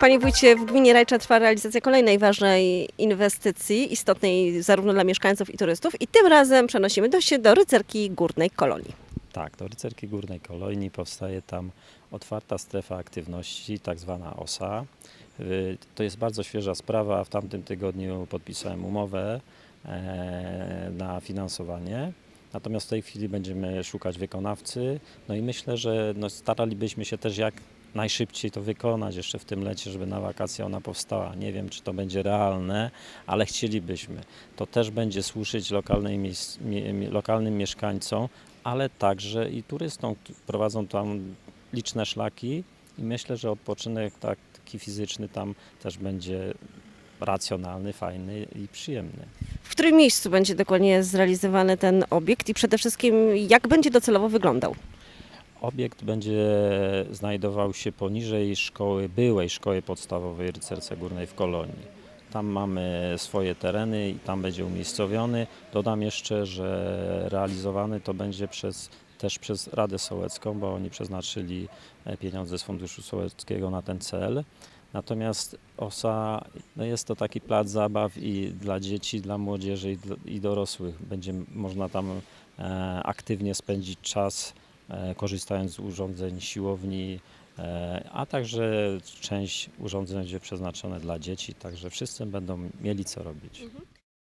Panie wójcie, w gminie Rajcza trwa realizacja kolejnej ważnej inwestycji, istotnej zarówno dla mieszkańców i turystów i tym razem przenosimy się do Rycerki Górnej Kolonii. Tak, do Rycerki Górnej Kolonii powstaje tam otwarta strefa aktywności, tak zwana OSA. Y, To jest bardzo świeża sprawa. W tamtym tygodniu podpisałem umowę e, na finansowanie. Natomiast w tej chwili będziemy szukać wykonawcy. No i myślę, że no staralibyśmy się też jak najszybciej to wykonać jeszcze w tym lecie, żeby na wakacje ona powstała. Nie wiem, czy to będzie realne, ale chcielibyśmy. To też będzie służyć lokalnej, lokalnym mieszkańcom, ale także i turystom. Prowadzą tam liczne szlaki i myślę, że odpoczynek taki fizyczny tam też będzie racjonalny, fajny i przyjemny. W którym miejscu będzie dokładnie zrealizowany ten obiekt i przede wszystkim jak będzie docelowo wyglądał? Obiekt będzie znajdował się poniżej szkoły, byłej szkoły podstawowej Rycerce Górnej w Kolonii. Tam mamy swoje tereny i tam będzie umiejscowiony. Dodam jeszcze, że realizowany to będzie przez, też przez Radę Sołecką, bo oni przeznaczyli e, pieniądze z Funduszu Sołeckiego na ten cel. Natomiast OSA no jest to taki plac zabaw i dla dzieci, dla młodzieży i, i dorosłych. Będzie można tam e, aktywnie spędzić czas, korzystając z urządzeń siłowni, e, a także część urządzeń będzie przeznaczone dla dzieci, także wszyscy będą mieli co robić.